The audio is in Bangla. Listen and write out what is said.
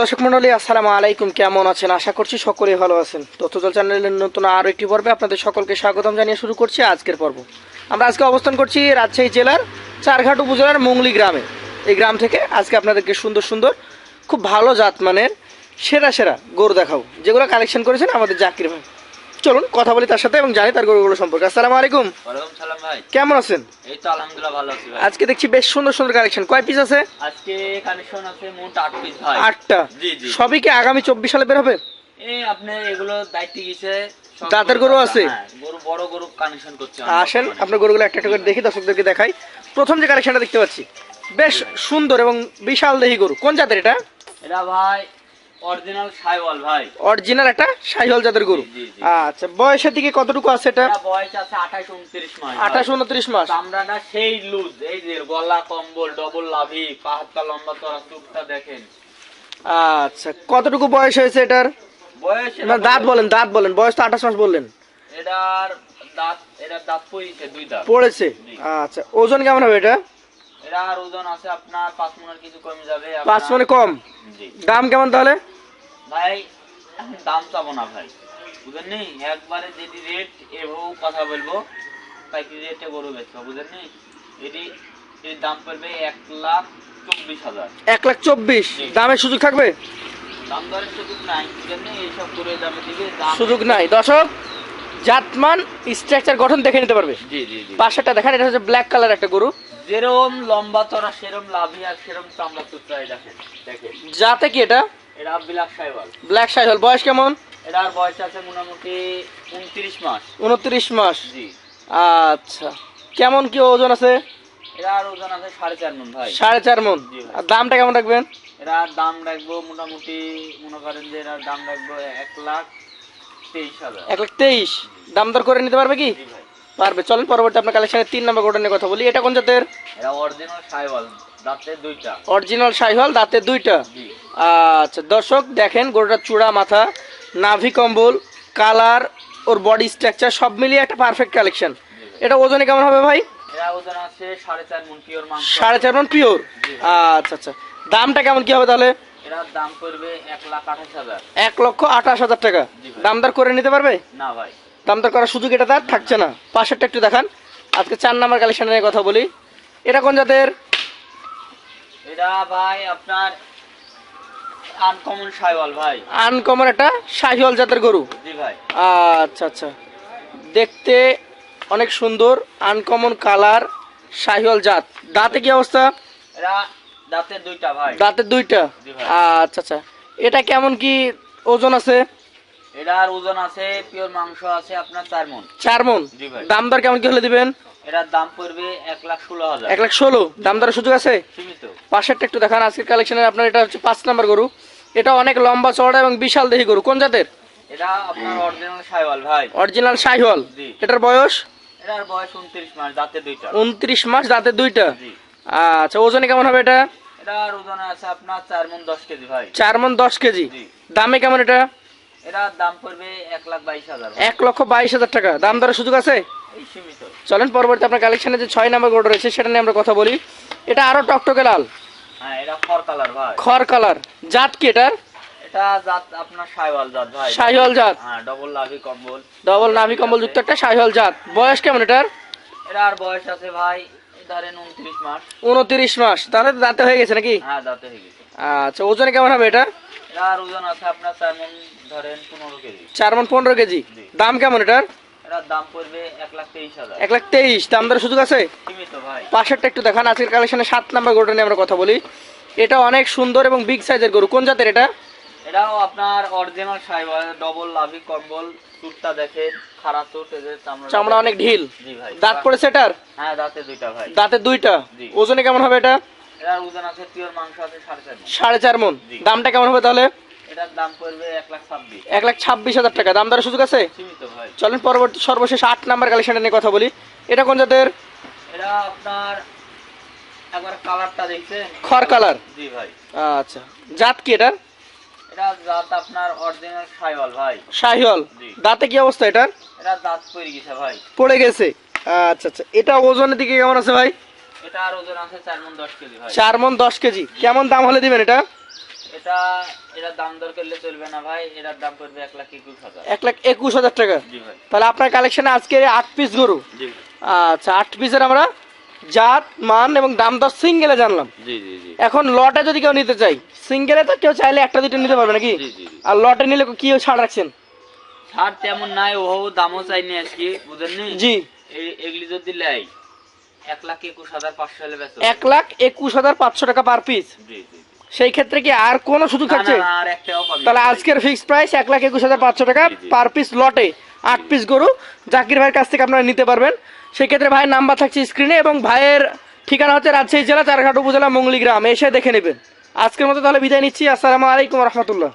দর্শক মন্ডলী, আসসালামু আলাইকুম। কেমন আছেন? আশা করছি সকলেই ভালো আছেন। তথ্যজল চ্যানেলের নতুন আরও একটি পর্বে আপনাদের সকলকে স্বাগতম জানিয়ে শুরু করছি আজকের পর্ব। আমরা আজকে অবস্থান করছি রাজশাহী জেলার চারঘাট উপজেলার মুংলি গ্রামে। এই গ্রাম থেকে আজকে আপনাদেরকে সুন্দর সুন্দর, খুব ভালো জাত মানের সেরা সেরা গরু দেখাবো, যেগুলো কালেকশন করেছেন আমাদের জাকির ভাই। চলুন কথা বলি তার সাথে এবং জানি তার গরুগুলো সম্পর্কে। আসসালামু আলাইকুম। ওয়ালাইকুম সালাম ভাই। কেমন আছেন? এই তো আলহামদুলিল্লাহ ভালো আছি ভাই। আজকে দেখছি বেশ সুন্দর সুন্দর কালেকশন কয় পিস আছে? আজকে কানেকশন আছে মোট আট পিস ভাই। আটটা? জি জি। সবই কি আগামী চব্বিশ সালে বের হবে? এই আপনি এগুলো দায়িত্ব গেছে দাঁতের গরু আছে? হ্যাঁ, গরু বড় গরু কানেকশন করছে আসেন আপনার গরুগুলো একটা একটা করে দেখি দর্শকদেরকে দেখাই। প্রথম যে কালেকশনটা দেখতে পাচ্ছি বেশ সুন্দর এবং বিশাল দেহি গরু। কোন জাতের এটা? এটা ভাই অরিজিনাল সাইওয়াল ভাই। অরিজিনাল একটা সাইহল জাতের গরু। জি, জি। আচ্ছা বয়সের দিকে কতটুকু আছে এটা? এটা বয়স আছে আঠাশ উনত্রিশ মাস ভাই। আঠাশ উনত্রিশ মাস। চামড়াটা সেই লুজ এই যে গলা কম্বল ডবল লাভি পাহাড়টা লম্বা চড়া চুপটা দেখেন। আচ্ছা কতটুকু বয়স হয়েছে এটার? বয়স না দাঁত বলেন দাঁত বলেন বয়স তো আঠাশ মাস বললেন। এটার দাঁত এটার দাঁত পড়েছে দুই দাঁত। পড়েছে? আচ্ছা ওজন কেমন হবে এটা? এটার ওজন আছে আপনার পাঁচ মনের কিছু কমে যাবে পাঁচ মানে কম? জি। দাম কেমন তাহলে? ভাই দাম চাবো না ভাই। বুঝেননি একবারে যদি রেট এভাবেও কথা বলব পাইকারি রেটে গরু বেচবো বুঝেননি এটি এর দাম পড়বে এক লাখ চব্বিশ হাজার। এক লাখ চব্বিশ? দামের সুযোগ থাকবে? দাম দরের সুযোগ নাই বুঝেননি এইসব করে দামে দিবে সুযোগ নাই। দর্শক জাতমান স্ট্রাকচার গঠন দেখে নিতে পারবে। জি জি জি। পাশেরটা দেখেন এটা হচ্ছে ব্ল্যাক কালার একটা গরু। যেরম লম্বা চড়া সেরম লাভি আর সেরম চামড়া চুচড়াই দেখেন দেখেন। যাতে কি এটা? এটা বিলাক সাইওয়াল ব্ল্যাক সাইহল বয়স কেমন? এটার বয়স আছে মোটামুটি উনত্রিশ মাস। উনত্রিশ মাস। জি। আচ্ছা। কেমন কি ওজন আছে? এটার ওজন আছে সাড়ে চার মন ভাই। সাড়ে চার মন আর দামটা কেমন রাখবেন? এটার দাম রাখব মোটামুটি মনে করেন যে এটার দাম রাখব এক লাখ তেইশ হাজার। এক লাখ তেইশ। দাম দর করে নিতে পারবে কি? পারবে। চলেন পরবর্তী আপনার কালেকশনের তিন নম্বর গোটা নিয়ে কথা বলি। এটা কোন জাতের? অরিজিনাল সাইহল দাঁতে দুইটা। আচ্ছা দর্শক দেখেন গরুটার চূড়া মাথা নাভি কম্বল কালার ওর বডি স্ট্রাকচার সব মিলিয়ে একটা পারফেক্ট কালেকশন এটা ওজনে কেমন হবে ভাই? সাড়ে চার মন পিওর। আচ্ছা আচ্ছা। দামটা কেমন কি হবে তাহলে? এক লক্ষ আঠাশ হাজার টাকা। জি ভাই। দাম দর করে নিতে পারবে? না ভাই। দাম দর করার সুযোগ এটা তার থাকছে না। পাশেরটা একটু দেখান। আজকে চার নাম্বার কালেকশন নিয়ে কথা বলি। এটা কোন জাতের? এটা ভাই আপনার আনকমন সাইওয়াল ভাই। আনকমন একটা শাহিওয়াল জাতের গরু। জি ভাই। আচ্ছা আচ্ছা। দেখতে অনেক সুন্দর আনকমন কালার শাহিওয়াল জাত। দাঁতে কি অবস্থা? এটা দাঁতে দুইটা ভাই। দাঁতের দুইটা? জি ভাই। আচ্ছা আচ্ছা। এটা কেমন কি ওজন আছে? এটার ওজন আছে পিওর মাংস আছে আপনার চার মন চার মন জি ভাই। দাম দর কেমন কি হলে দিবেন? এটার দাম পড়বে এক লাখ ষোলো হাজার। এক লাখ ষোলো? দাম দরের সুযোগ আছে? সীমিত। পাশেরটা একটু দেখান আজকের কালেকশনের আপনার এটা হচ্ছে পাঁচ নাম্বার গরু। এটা অনেক লম্বা চওড়া এবং বিশাল দেহি গরু। কোন জাতের? এটা আপনার অরিজিনাল সাইওয়াল ভাই। অরিজিনাল শাহিওয়াল। এটার বয়স? এটার বয়স উনত্রিশ মাস দাঁতে দুইটা। উনত্রিশ মাস দাঁতে দুইটা? আচ্ছা ওজনে কেমন হবে এটা? এটার ওজন আছে আপনার কেজি ভাই। চার মন দশ কেজি। দামে কেমন এটা? এটার দাম পড়বে এক লাখ বাইশ হাজার। এক লক্ষ বাইশ হাজার টাকা। দাম দরের সুযোগ আছে? চলেন পরবর্তী আপনার কালেকশনে যে ছয় নাম্বার গরু রয়েছে সেটা নিয়ে আমরা কথা বলি। এটা আরও টকটকে লাল। হ্যাঁ এটা ফর কালার ভাই। খড় কালার। জাত কি এটার? এটা জাত আপনার সাইওয়াল জাত ভাই। শাহিওয়াল জাত। হ্যাঁ ডবল লাভি কম্বল। ডবল নাভি কম্বল যুক্ত একটা শাহিওয়াল জাত। বয়স কেমন এটার? বয়স আছে ভাই ধরেন মাস। উনত্রিশ মাস। তাহলে দাঁতে হয়ে গেছে নাকি? হ্যাঁ দাঁতে হয়ে গেছে। আচ্ছা ওজনে কেমন হবে এটা? এটার ওজন আছে আপনার চার মন ধরেন পনেরো কেজি। চার মন পনেরো কেজি। দাম কেমন এটার? এটার দাম পড়বে এক লাখ তেইশ হাজার। এক লাখ তেইশ। দাম সুযোগ আছে? সীমিত ভাই। পাশেরটা একটু দেখান আজকের কালেকশনে সাত নাম্বার গরুটা নিয়ে আমরা কথা বলি। এটা অনেক সুন্দর এবং বিগ সাইজের গরু। কোন জাতের এটা? এটাও আপনার অরিজিনাল সাইওয়াল ডবল লাভি কম্বল চুটটা চুট এদের চামড়া। চামড়া অনেক ঢিল। জি ভাই। দাঁত পড়েছে এটার? হ্যাঁ দাঁতে দুইটা ভাই। দাঁতে দুইটা? ওজনে কেমন হবে এটা? এটার ওজন আছে পিওর মাংস আছে সাড়ে চার মণ। সাড়ে চার মন দামটা কেমন হবে তাহলে? এটার দাম পড়বে এক লাখ ছাব্বিশ। এক লাখ ছাব্বিশ হাজার টাকা। দাম দরের সুযোগ আছে? সীমিত ভাই। চলেন পরবর্তী সর্বশেষ আট নাম্বার কালেকশনটা নিয়ে কথা বলি। এটা কোন জাতের? এটা আপনার একবার কালারটা দেখছেন? খড় কালার। জি ভাই। আচ্ছা। জাত কি এটার? এটা জাত আপনার অরিজিনাল সাইওয়াল ভাই। শাহিওয়াল। দাঁতে কি অবস্থা এটার? এটা দাঁত পড়ে গেছে ভাই। পড়ে গেছে। আচ্ছা আচ্ছা। এটা ওজনের দিকে কেমন আছে ভাই? এটা আর ওজন আছে কেজি ভাই। মন কেমন দাম হলে দিবেন এটা? এটা এটা দাম দর করলে চলবে না ভাই এটার দাম পড়বে এক লাখ একুশ হাজার। এক লাখ একুশ হাজার টাকা? জি ভাই। তাহলে আপনার কালেকশনে আজকে আট পিস গরু? জি আচ্ছা পিসের আমরা জাত মান এবং দাম দর সিঙ্গেলে জানলাম। জি জি জি। এখন লটে যদি কেউ নিতে চাই সিঙ্গেলে তো কেউ চাইলে একটা দুটো নিতে পারবে নাকি? আর লটে নিলে কি ছাড় রাখছেন? ছাড় তেমন নাই ও দামও চাইনি আজকে বুঝেননি? জি। এগুলি যদি লাই এক লাখ একুশ হাজার পাঁচশো হলে বেচো এক লাখ একুশ হাজার পাঁচশো টাকা পার পিস জি জি সেই ক্ষেত্রে কি আর কোনো সুযোগ থাকছে? তাহলে আজকের ফিক্সড প্রাইস এক লাখ একুশ হাজার পাঁচশো টাকা। পার পিস লটে আট পিস গরু। জাকির ভাইয়ের কাছ থেকে আপনারা নিতে পারবেন। সেক্ষেত্রে ভাইয়ের নাম্বার থাকছে স্ক্রিনে এবং ভাইয়ের ঠিকানা হচ্ছে রাজশাহী জেলা চারঘাট উপজেলা মঙ্গলি গ্রাম। এসে দেখে নেবেন। আজকের মতো তাহলে বিদায় নিচ্ছি। আসসালামু আলাইকুম রহমতুল্লাহ।